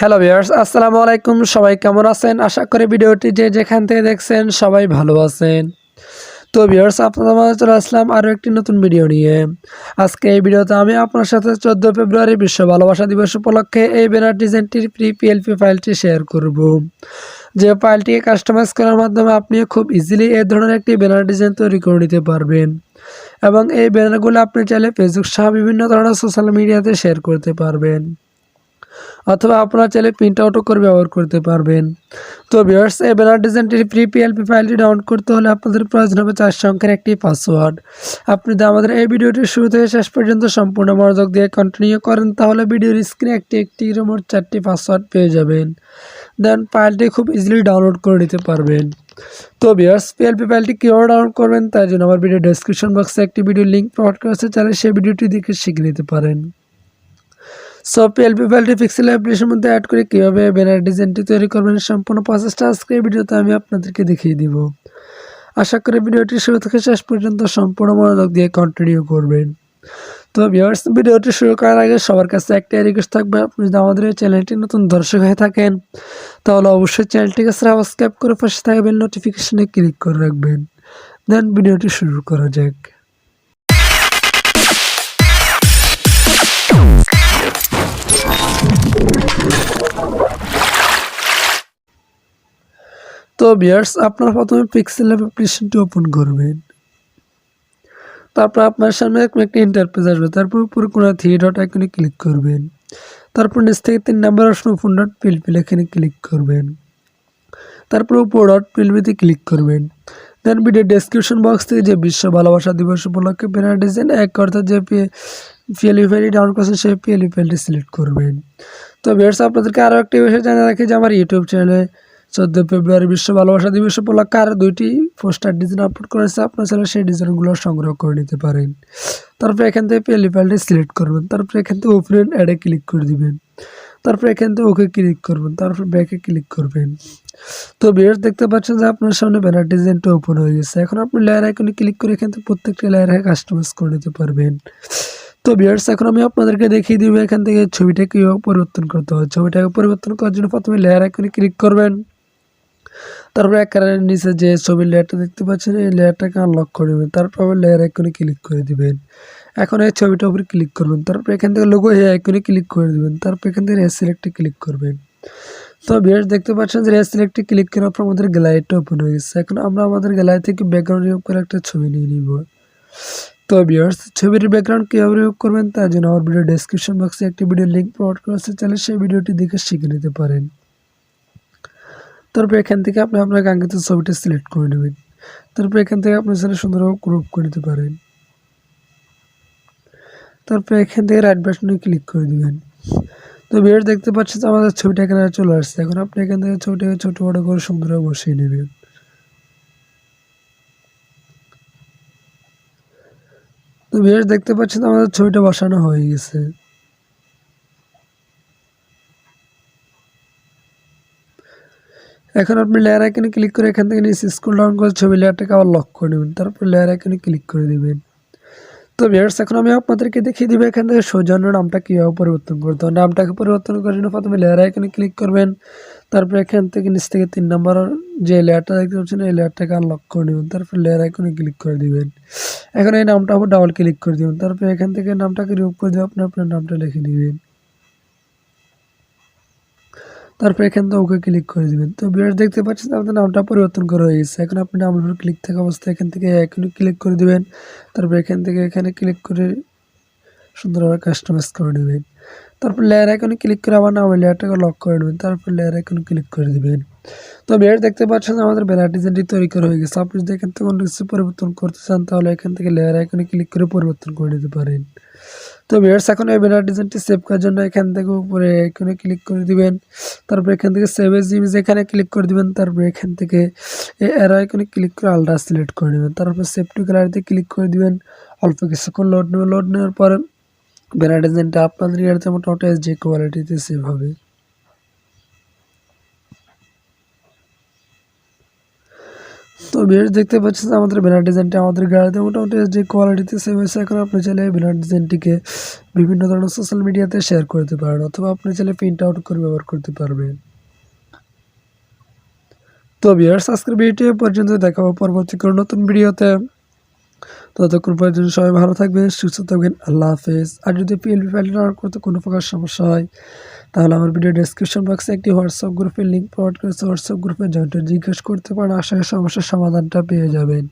Hello viewers আসসালামু আলাইকুম সবাই কেমন আছেন? আশা করি ভিডিওটি যে যেখান থেকে দেখছেন, সবাই ভালো আছেন। তো ভিউয়ার্স আপনাদের মাঝে চলে আসলাম আরও একটি নতুন ভিডিও নিয়ে। আজকে এই ভিডিওতে আমি আপনার সাথে চোদ্দ ফেব্রুয়ারি বিশ্ব ভালোবাসা দিবস উপলক্ষে এই ব্যানার ডিজাইনটির ফ্রি পিএলপি ফাইলটি শেয়ার করব। যে ফাইলটিকে কাস্টমাইজ করার মাধ্যমে আপনি খুব ইজিলি এই ধরনের একটি ব্যানার ডিজাইন তৈরি করে নিতে পারবেন। এবং এই ব্যানারগুলো আপনি চাইলে ফেসবুক সহ বিভিন্ন ধরনের সোশ্যাল মিডিয়াতে শেয়ার করতে পারবেন। অথবা আপনারা চাইলে প্রিন্ট আউটও করে ব্যবহার করতে পারবেন। তো ভিউয়ার্স এই ব্যানার ডিজাইনটির ফ্রি পিএলপি ফাইলটি ডাউনলোড করতে হলে আপনাদের প্রয়োজন হবে চার সংখ্যার একটি পাসওয়ার্ড আপনি যদি আমাদের এই ভিডিওটির শুরু থেকে শেষ পর্যন্ত সম্পূর্ণ মনোযোগ দিয়ে কন্টিনিউ করেন, তাহলে ভিডিওর স্ক্রিনে একটি একটি মোট চারটি পাসওয়ার্ড পেয়ে যাবেন। দেন ফাইলটি খুব ইজিলি ডাউনলোড করে নিতে পারবেন। তো ভিউয়ার্স পিএলপি ফাইলটি কীভাবে ডাউনলোড করবেন তার জন্য আমার ভিডিও ডেসক্রিপশন বক্সে একটি ভিডিও লিঙ্ক প্রোভাইড করেছে চাইলে সেই ভিডিওটি দেখে শিখে নিতে পারেন। সো পিএলপি ফাইলটি পিক্সেল অ্যাপ্লিকেশনের মধ্যে অ্যাড করে কীভাবে ব্যানার ডিজাইনটি তৈরি করবেন, সম্পূর্ণ প্রসেসটা আজকে এই ভিডিওতে আমি আপনাদেরকে দেখিয়ে দিব। আশা করি ভিডিওটি শুরু থেকে শেষ পর্যন্ত সম্পূর্ণ মনোযোগ দিয়ে কন্টিনিউ করবেন। তো ভিউয়ার্স ভিডিওটি শুরু করার আগে সবার কাছে একটাই রিকোয়েস্ট থাকবে, আপনি যদি আমাদের এই চ্যানেলটি নতুন দর্শক হয়ে থাকেন, তাহলে অবশ্যই চ্যানেলটিকে সাবস্ক্রাইব করে পাশে থাকবেন নোটিফিকেশনে ক্লিক করে রাখবেন। দেন ভিডিওটি শুরু করা যাক। তো বিয়ার্স আপনার প্রথমে পিক্সেল অ্যাপ্লিকেশনটি ওপেন করবেন। তারপর আপনার সামনে এরকম একটি ইন্টারপেজ আসবে। তারপর উপরে কোনো থ্রি ডট আইকনে ক্লিক করবেন। তারপর নিচ থেকে তিন নাম্বার অপশন ফোন ডট পিলপিল এখানে ক্লিক করবেন। তারপর উপর ডট পিলপিতে ক্লিক করবেন। দেন ভিডিও ডেসক্রিপশন বক্স থেকে যে বিশ্ব ভালোবাসা দিবস উপলক্ষে ব্যানার ডিজাইন এক অর্থাৎ যে পিএলই ফাইলটি ডাউনলোড করছেন, সেই পিএলই ফাইলটি সিলেক্ট করবেন। তো বিয়ার্স আপনাদেরকে আরও একটি বিষয় জানা রাখি যে আমার ইউটিউব চ্যানেলে চোদ্দ ফেব্রুয়ারি বিশ্ব ভালোবাসা দিবস উপলক্ষে আরও দুইটি পোস্টার ডিজাইন আপলোড করেছে। আপনার চাইলে সেই ডিজাইনগুলো সংগ্রহ করে নিতে পারেন। তারপরে এখান থেকে পেলি ফাইলটি সিলেক্ট করবেন। তারপরে এখান থেকে ওপেন অ্যাডে ক্লিক করে দিবেন। তারপর এখান থেকে ওকে ক্লিক করবেন। তারপর ব্যাকে ক্লিক করবেন। তো বিয়ার্স দেখতে পাচ্ছেন যে আপনার সামনে ব্যানার ডিজাইনটা ওপেন হয়ে গেছে। এখন আপনি লেয়ার আইকনে ক্লিক করে এখান থেকে প্রত্যেকটা লেয়ার কাস্টমাইজ করে নিতে পারবেন। তো বিয়ার্স এখন আমি আপনাদেরকে দেখিয়ে দিব এখান থেকে ছবিটা কীভাবে পরিবর্তন করতে হয়। ছবিটাকে পরিবর্তন করার জন্য প্রথমে লেয়ার আইকনে ক্লিক করবেন। তারপরে একেবারে নিচে যে ছবির লেয়ারটা দেখতে পাচ্ছেন, এই লেয়ারটাকে আনলক করে নেবেন তারপর আবার লেয়ার আইকনে ক্লিক করে দিবেন। এখন এই ছবিটার উপরে ক্লিক করবেন। তারপর এখান থেকে লোগো এই আইকনে ক্লিক করে দিবেন। তারপর এখান থেকে রেস সিলেক্টে ক্লিক করবেন। তো বিয়ার্স দেখতে পাচ্ছেন যে রেস সিলেক্টে ক্লিক করার পর আমাদের গ্যালারিটা ওপেন হয়ে গেছে। এখন আমরা আমাদের গ্যালারি থেকে ব্যাকগ্রাউন্ড রিমুভ করে একটা ছবি নিয়ে নিব। তো বিয়ার্স ছবির ব্যাকগ্রাউন্ড কীভাবে রিমুভ করবেন, তার জন্য আমার ভিডিও ডেসক্রিপশন বক্সে একটি ভিডিও লিঙ্ক প্রোভাইড করেছে চাইলে সেই ভিডিওটি দেখে শিখে নিতে পারেন। তারপর এখান থেকে আপনি আপনার কাঙ্ক্ষিত ছবিটা সিলেক্ট করে নেবেন। তারপর এখান থেকে আপনি সেটা সুন্দরভাবে গ্রুপ করে নিতে পারেন। তারপর এখান থেকে রাইট বাটনে ক্লিক করে দিবেন। তো ভিডিও দেখতে পাচ্ছেন আমাদের ছবিটা এখানে চলে আসছে। এখন আপনি এখান থেকে ছবিটাকে ছোটো বড়ো করে সুন্দরভাবে বসিয়ে নেবেন। তো ভিডিও দেখতে পাচ্ছেন আমাদের ছবিটা বসানো হয়ে গেছে। এখন আপনি লেয়ার আইকনে ক্লিক করে এখান থেকে নিচে স্কুল ডাউন করে ছবি লেয়ারটাকে আবার লক করে নেবেন। তারপর লেয়ার আইকনে ক্লিক করে দিবেন। তো ভিউয়ার্স এখন আমি আপনাদেরকে দেখিয়ে দিব এখান থেকে সৌজন্য নামটা কীভাবে পরিবর্তন করতে হবে নামটাকে পরিবর্তন করার জন্য প্রথমে লেয়ার আইকনে ক্লিক করবেন। তারপর এখান থেকে নিচ থেকে তিন নম্বর যে লেয়ারটা দেখতে পাচ্ছেন, এই লেয়ারটাকে আনলক করে নেবেন। তারপর লেয়ার আইকনে ক্লিক করে দিবেন। এখন এই নামটা আবার ডাবল ক্লিক করে দেবেন। তারপর এখান থেকে নামটাকে রিমুভ করে দিয়ে আপনি আপনার নামটা লিখে নেবেন। তারপর এখান থেকে ওকে ক্লিক করে দিবেন। তো বিরাট দেখতে পাচ্ছেন আপনার নামটা পরিবর্তন করা হয়ে গেছে। এখন আপনি নামের ক্লিক থাকা অবস্থায় এখান থেকে এখনই ক্লিক করে দেবেন। তারপর এখান থেকে এখানে ক্লিক করে সুন্দরভাবে কাস্টমাইজ করে নেবেন। তারপর লেয়ার আইকনে ক্লিক করে আবার নামের লেয়ারটাকে লক করে নেবেন। তারপর লেয়ার আইকনে ক্লিক করে দেবেন। তো বিরাট দেখতে পাচ্ছেন, আমাদের ব্যানার ডিজাইনটি তৈরি করা হয়ে গেছে। আপনি যদি এখান থেকে কোনো কিছু পরিবর্তন করতে চান, তাহলে এখান থেকে লেয়ার আইকনে ক্লিক করে পরিবর্তন করে নিতে পারেন। তো ভিউয়ার্স এখন এই ব্যানার ডিজাইনটি সেভ করার জন্য এখান থেকে উপরে এখানে ক্লিক করে দিবেন। তারপর এখান থেকে সেভ এজ ইমেজ এখানে ক্লিক করে দিবেন, তারপর এখান থেকে এর আইকনে ক্লিক করে আলট্রা সিলেক্ট করে নেবেন। তারপর সেভ টু গ্যালারিতে ক্লিক করে দিবেন। অল্প কিছুক্ষণ লোড নেবেন। লোড নেওয়ার পরে ব্যানার ডিজাইনটা আপনাদের ইয়ারতে মোটামুটি যে কোয়ালিটিতে সেভ হবে। তো ভিউয়ার্স, দেখতে পাচ্ছেন আমাদের ব্যানার ডিজাইনটা আমাদের গাড়িতে। মোটামুটি যে কোয়ালিটিতে সেভ হয়েছে এখন আপনি চাইলে ব্যানার ডিজাইনটিকে বিভিন্ন ধরনের সোশ্যাল মিডিয়াতে শেয়ার করতে পারেন, অথবা আপনি চাইলে প্রিন্ট আউট করে ব্যবহার করতে পারবেন। তো ভিউয়ার্স, আজকের ভিডিওটি পর্যন্ত। দেখাবো পরবর্তী কোনো নতুন ভিডিওতে। ততক্ষণ পর্যন্ত সবাই ভালো থাকবেন, সুস্থ থাকবেন। আল্লাহ হাফেজ। আর যদি পিএলপি ফাইল করতে কোনো প্রকার সমস্যা হয় তাহলে আমার ভিডিও ডেসক্রিপশন বক্সে একটি হোয়াটসঅ্যাপ গ্রুপের লিঙ্ক প্রোভাইড করেছে। হোয়াটসঅ্যাপ গ্রুপে জয়েন্ট জিজ্ঞেস করতে পারেন, আশা সমস্যার সমাধানটা পেয়ে যাবেন।